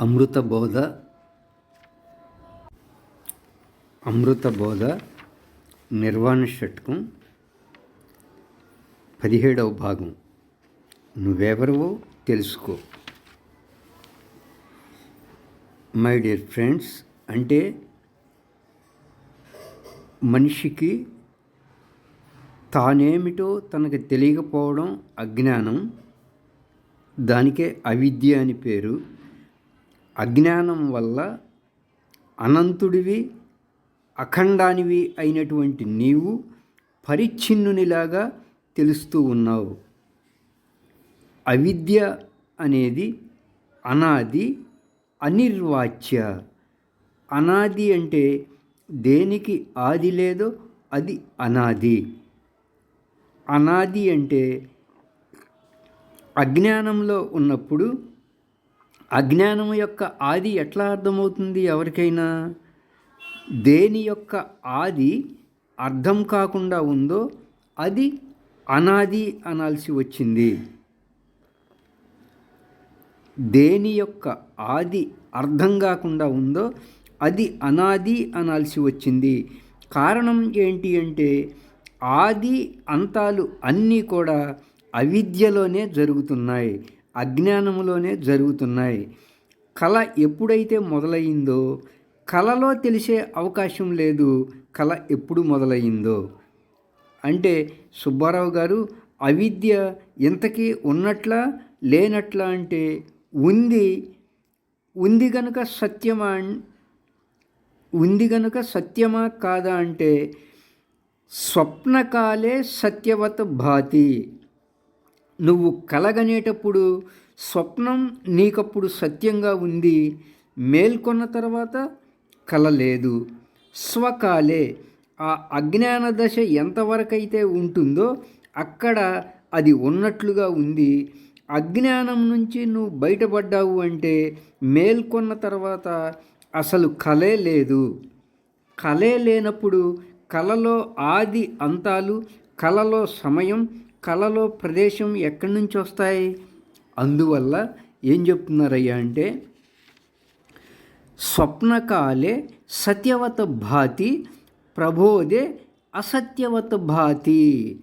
అమృత బోధ అమృత బోధ నిర్వాణ షట్కం పదిహేడవ భాగం నువ్వెవరివో తెలుసుకో. మై డియర్ ఫ్రెండ్స్ అంటే మనిషికి తానేమిటో తనకు తెలియకపోవడం అజ్ఞానం. దానికే అవిద్య అని పేరు. అజ్ఞానం వల్ల అనంతుడివి అఖండానివి అయినటువంటి నీవు పరిచ్ఛిన్నునిలాగా తెలుస్తూ ఉన్నావు. అవిద్య అనేది అనాది అనిర్వాచ్య. అనాది అంటే దేనికి ఆది లేదో అది అనాది. అనాది అంటే అజ్ఞానంలో ఉన్నప్పుడు అజ్ఞానం యొక్క ఆది ఎట్లా అర్థమవుతుంది ఎవరికైనా? దేని యొక్క ఆది అర్థం కాకుండా ఉందో అది అనాది అనాల్సి వచ్చింది. దేని యొక్క ఆది అర్థం కాకుండా ఉందో అది అనాది అనాల్సి వచ్చింది. కారణం ఏంటి అంటే ఆది అంతాలు అన్నీ కూడా అవిద్యలోనే జరుగుతున్నాయి. అజ్ఞానంలోనే జరుగుతున్నాయి. కళ ఎప్పుడైతే మొదలయ్యిందో కళలో తెలిసే అవకాశం లేదు కళ ఎప్పుడు మొదలయ్యిందో. అంటే సుబ్బారావు గారు అవిద్య ఇంతకీ ఉన్నట్లా లేనట్లా అంటే ఉంది ఉంది గనుక సత్యమా ఉంది గనుక సత్యమా కాదా అంటే స్వప్నకాలే సత్యవత భాతి. నువ్వు కలగనేటప్పుడు స్వప్నం నీకప్పుడు సత్యంగా ఉంది మేల్కొన్న తర్వాత కల లేదు స్వకాలే ఆ అజ్ఞాన దశ ఎంతవరకైతే ఉంటుందో అక్కడ అది ఉన్నట్లుగా ఉంది. అజ్ఞానం నుంచి నువ్వు బయటపడ్డావు అంటే మేల్కొన్న తర్వాత అసలు కలే లేదు. కలే లేనప్పుడు కలలో ఆది అంతాలు కలలో సమయం కలలో ప్రదేశం ఎక్కడి నుంచి వస్తాయి? అందువల్ల ఏం చెప్తున్నారయ్యా అంటే స్వప్నకాలే సత్యవత భాతి ప్రబోధే అసత్యవత భాతి.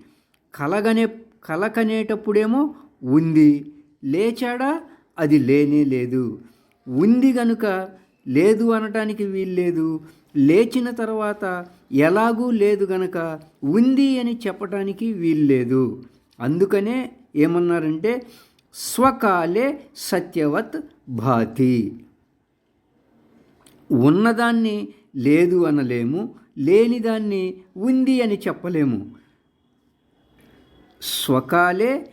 కలగనే కలకనేటప్పుడేమో ఉంది. లేచాడా? అది లేనే లేదు. ఉంది గనుక లేదు అనటానికి వీల్లేదు. లేచిన తర్వాత ఎలాగూ లేదు గనక ఉంది అని చెప్పటానికి వీల్లేదు. అందుకనే ఏమన్నారంటే స్వకాలే సత్యవత్ భాతి. ఉన్నదాన్ని లేదు అనలేము లేనిదాన్ని ఉంది అని చెప్పలేము. స్వకాలే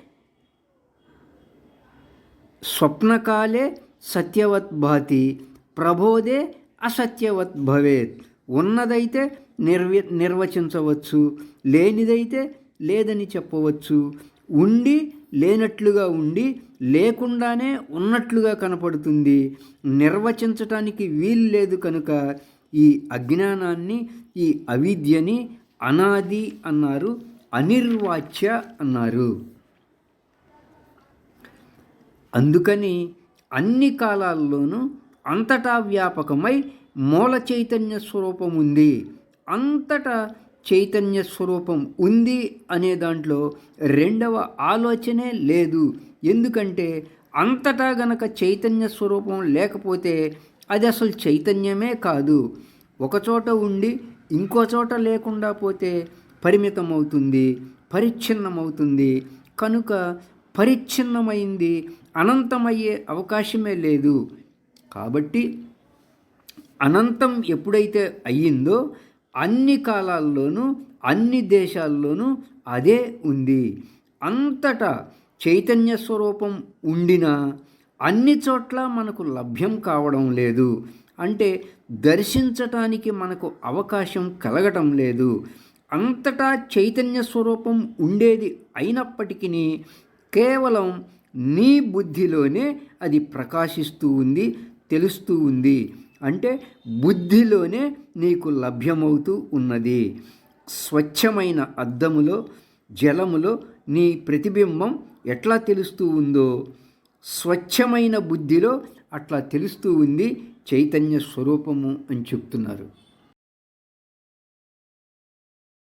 స్వప్నకాలే సత్యవత్ భాతి. ప్రబోధే అసత్యవత్ భవేత్. ఉన్నదైతే నిర్వ నిర్వచించవచ్చు లేనిదైతే లేదని చెప్పవచ్చు. ఉండి లేనట్లుగా ఉండి లేకుండానే ఉన్నట్లుగా కనపడుతుంది. నిర్వచించటానికి వీలు లేదు కనుక ఈ అజ్ఞానాన్ని ఈ అవిద్యని అనాది అన్నారు అనిర్వాచ్య అన్నారు. అందుకని అన్ని కాలాల్లోనూ అంతటా వ్యాపకమై మూల చైతన్య స్వరూపం ఉంది. అంతటా చైతన్య స్వరూపం ఉంది అనే దాంట్లో రెండవ ఆలోచనే లేదు. ఎందుకంటే అంతటా గనక చైతన్య స్వరూపం లేకపోతే అది అసలు చైతన్యమే కాదు. ఒకచోట ఉండి ఇంకో చోట లేకుండా పోతే పరిమితమవుతుంది పరిచ్ఛిన్నమవుతుంది. కనుక పరిచ్ఛిన్నమైంది అనంతమయ్యే అవకాశమే లేదు. కాబట్టి అనంతం ఎప్పుడైతే అయ్యిందో అన్ని కాలాల్లోనూ అన్ని దేశాల్లోనూ అదే ఉంది. అంతటా చైతన్య స్వరూపం ఉండినా అన్ని చోట్ల మనకు లభ్యం కావడం లేదు. అంటే దర్శించటానికి మనకు అవకాశం కలగటం లేదు. అంతటా చైతన్య స్వరూపం ఉండేది అయినప్పటికీ కేవలం నీ బుద్ధిలోనే అది ప్రకాశిస్తూ ఉంది. తెలుస్తూ ఉంది. అంటే బుద్ధిలోనే నీకు లభ్యమవుతూ ఉన్నది. స్వచ్ఛమైన అద్దములో జలములో నీ ప్రతిబింబం ఎట్లా తెలుస్తూ ఉందో స్వచ్ఛమైన బుద్ధిలో అట్లా తెలుస్తూ ఉంది చైతన్య స్వరూపము అని చెప్తున్నారు.